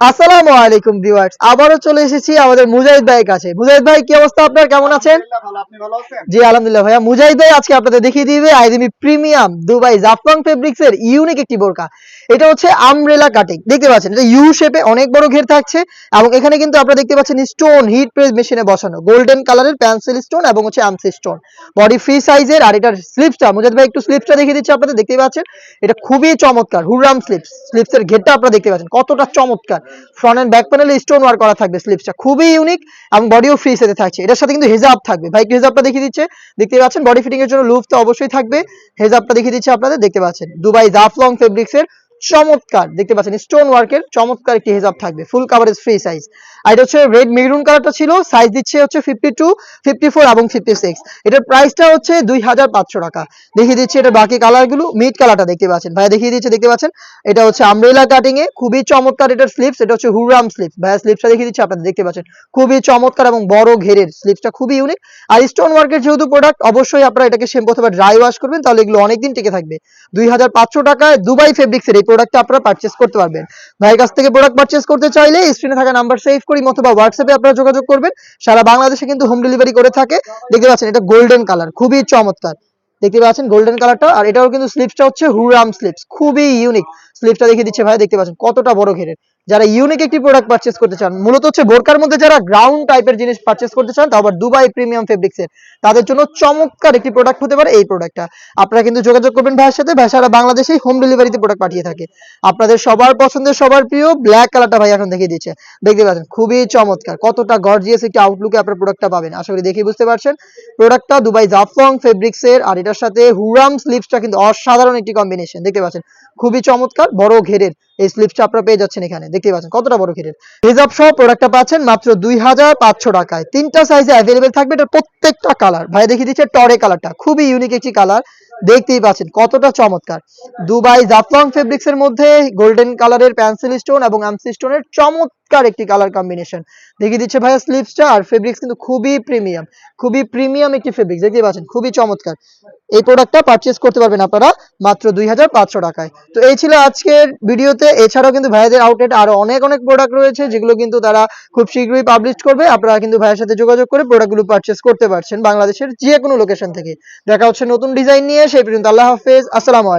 আসসালামু আলাইকুম ভিউয়ার্স আবারও চলে এসেছি আমাদের মুজাহিদ ভাইয়ের কাছে। মুজাহিদ ভাই কি অবস্থা আপনার? কেমন আছেন? জি আলহামদুলিল্লাহ ভাইয়া। মুজাহিদ ভাই আজকে আপনাদের দেখিয়ে দিবে আইডিমি প্রিমিয়াম দুবাই জাফলং ফেব্রিক্স এর ইউনিক একটি বোরকা। এটা হচ্ছে আমব্রেলা কাটিং। দেখতে পাচ্ছেন এটা ইউ শেপে অনেক বড় ঘের থাকছে এবং এখানে কিন্তু আপনারা দেখতে পাচ্ছেন স্টোন হিট প্রেস মেশিনে বসানো। গোল্ডেন কালারের পেন্সিল স্টোন এবং হচ্ছে আমসি স্টোন বডি ফ্রি সাইজের আর এটার স্লিপসটা মুজাহিদ ভাই একটু স্লিপসটা দেখিয়ে দিচ্ছি আপনাদের দেখতে পাচ্ছেন। এটা খুবই চমৎকার হুররাম স্লিপস স্লিপসের ঘেরটা আপনারা দেখতে পাচ্ছেন কতটা চমৎকার। ফ্রন্ট এন্ড ব্যাক প্যানেলে স্টোন ওয়ার্ক করা থাকবে স্লিপসটা খুবই ইউনিক এবং বডিও ফ্রি সাথে থাকছে। এটার সাথে কিন্তু হেজাব থাকবে। ভাই হেজাবটা দেখিয়ে দিচ্ছে। দেখতে পাচ্ছেন বডি ফিটিং এর জন্য লুফ তো অবশ্যই থাকবে। হেজাবটা দেখিয়ে দিচ্ছে আপনাদের। দেখতে পাচ্ছেন। দুবাই জাফলং ফেব্রিক্স এর চমৎকার। দেখতে পাচ্ছেন স্টোন ওয়ার্কের চমৎকার একটি হেজাব থাকবে ফুল কাভারেজ ফ্রি সাইজ আর এটা হচ্ছে রেড মেরুন কালারটা ছিল সাইজ দিচ্ছে হচ্ছে ফিফটি টু ফিফটি ফোর এবং ফিফটি সিক্স এটার প্রাইসটা হচ্ছে দুই হাজার পাঁচশো টাকা। দেখিয়ে দিচ্ছি এটা বাকি কালারগুলো মিড কালারটা দেখতে পাচ্ছেন। ভাইয়া দেখিয়ে দিচ্ছে, দেখতে পাচ্ছেন? এটা হচ্ছে আমব্রেলা কাটিং এ খুবই চমৎকার এটার স্লিপস এটা হচ্ছে হুরাম স্লিপস ভাইয়া স্লিপসটা দেখিয়ে দিচ্ছে আপনারা দেখতে পাচ্ছেন? খুবই চমৎকার এবং বড় ঘেরের স্লিপসটা খুবই ইউনিক আর স্টোন ওয়ার্কের যেহেতু প্রোডাক্ট অবশ্যই আপনারা এটাকে শ্যাম্পু অথবা ড্রাই ওয়াশ করবেন, তাহলে এগুলো অনেকদিন টিকে থাকবে। দুই হাজার পাঁচশো টাকায় দুবাই ফেব্রিক্সের প্রোডাক্টটা আপনারা পারচেস করতে পারবেন। ভাইয়ের কাছ থেকে প্রোডাক্ট পারচেস করতে চাইলে স্ক্রিনে থাকা নাম্বার সেভ করি অথবা হোয়াটসঅ্যাপে আপনারা যোগাযোগ করবেন। সারা বাংলাদেশে কিন্তু হোম ডেলিভারি করে থাকে। দেখতে পাচ্ছেন এটা গোল্ডেন কালার খুবই চমৎকার। দেখতে পাচ্ছেন গোল্ডেন কালারটা আর এটাও কিন্তু স্লিপসটা হচ্ছে হুরাম স্লিপস খুবই ইউনিক স্লিপসটা দেখিয়ে দিচ্ছে ভাই, দেখতে পাচ্ছেন কতটা বড় ঘেরের। যারা ইউনিক একটি প্রোডাক্ট পারচেস করতে চান, মূলত হচ্ছে বোরকার মধ্যে যারা গ্রাউন্ড টাইপের জিনিস পারচেস করতে চান তা আবার দুবাই প্রিমিয়াম ফেব্রিক্স এর। তাদের জন্য চমৎকার একটি প্রোডাক্ট হতে পারে এই প্রোডাক্টটা আপনারা কিন্তু যোগাযোগ করবেন ভাইয়ের সাথে, ভাই সারা বাংলাদেশেই হোম ডেলিভারিতে প্রোডাক্ট পাঠিয়ে থাকে। আপনাদের সবার পছন্দের, সবার প্রিয় ব্ল্যাক কালারটা ভাই এখন দেখিয়ে দিচ্ছে। দেখতে পাচ্ছেন, খুবই চমৎকার, কতটা গর্জিয়াস একটি আউটলুকে আপনার প্রোডাক্টটা পাবেন। আশা করি দেখেই বুঝতে পারছেন প্রোডাক্টটা দুবাই জাফলং ফেব্রিক্স এর, আর এটার সাথে হুরাম স্লিপসটা কিন্তু অসাধারণ একটি কম্বিনেশন দেখতে পাচ্ছেন, খুবই চমৎকার, বড় ঘেরের এই স্লিপসটা আপনারা পেয়ে যাচ্ছেন এখানে। দেখতে পাচ্ছেন, কতটা বড় ক্ষীরের। রিজার্ভ সহ প্রোডাক্টটা পাচ্ছেন মাত্র দুই হাজার পাঁচশো টাকায়। তিনটা সাইজে অ্যাভেলেবেল থাকবে, এটা প্রত্যেকটা কালার ভাই দেখিয়ে দিচ্ছে টরে কালারটা খুবই ইউনিক একটি কালার দেখতেই পাচ্ছেন, কতটা চমৎকার। দুবাই জাফলং ফেব্রিক্স এর মধ্যে গোল্ডেন কালারের পেন্সিল স্টোন এবং আমসি স্টোনের চমৎকার একটি কালার কম্বিনেশন দেখিয়ে দিচ্ছে ভাইয়া স্লিপসটা আর ফেব্রিক্স কিন্তু খুবই প্রিমিয়াম খুবই প্রিমিয়াম একটি ফেব্রিক্স দেখতেই পাচ্ছেন, খুবই চমৎকার। এই প্রোডাক্টটা পারচেস করতে পারবেন আপনারা মাত্র দুই হাজার পাঁচশো টাকায়। তো এই ছিল আজকের ভিডিওতে। এছাড়াও কিন্তু ভাইয়াদের আউটলেট আরও অনেক অনেক প্রোডাক্ট রয়েছে, যেগুলো কিন্তু তারা খুব শীঘ্রই পাবলিশ করবে। আপনারা কিন্তু ভাইয়ের সাথে যোগাযোগ করে প্রোডাক্টগুলো পারচেস করতে পারছেন বাংলাদেশের যে কোনো লোকেশন থেকে। দেখা হচ্ছে নতুন ডিজাইন নিয়ে, সেই পর্যন্ত আল্লাহ হাফেজ। আসসালামু আলাইকুম।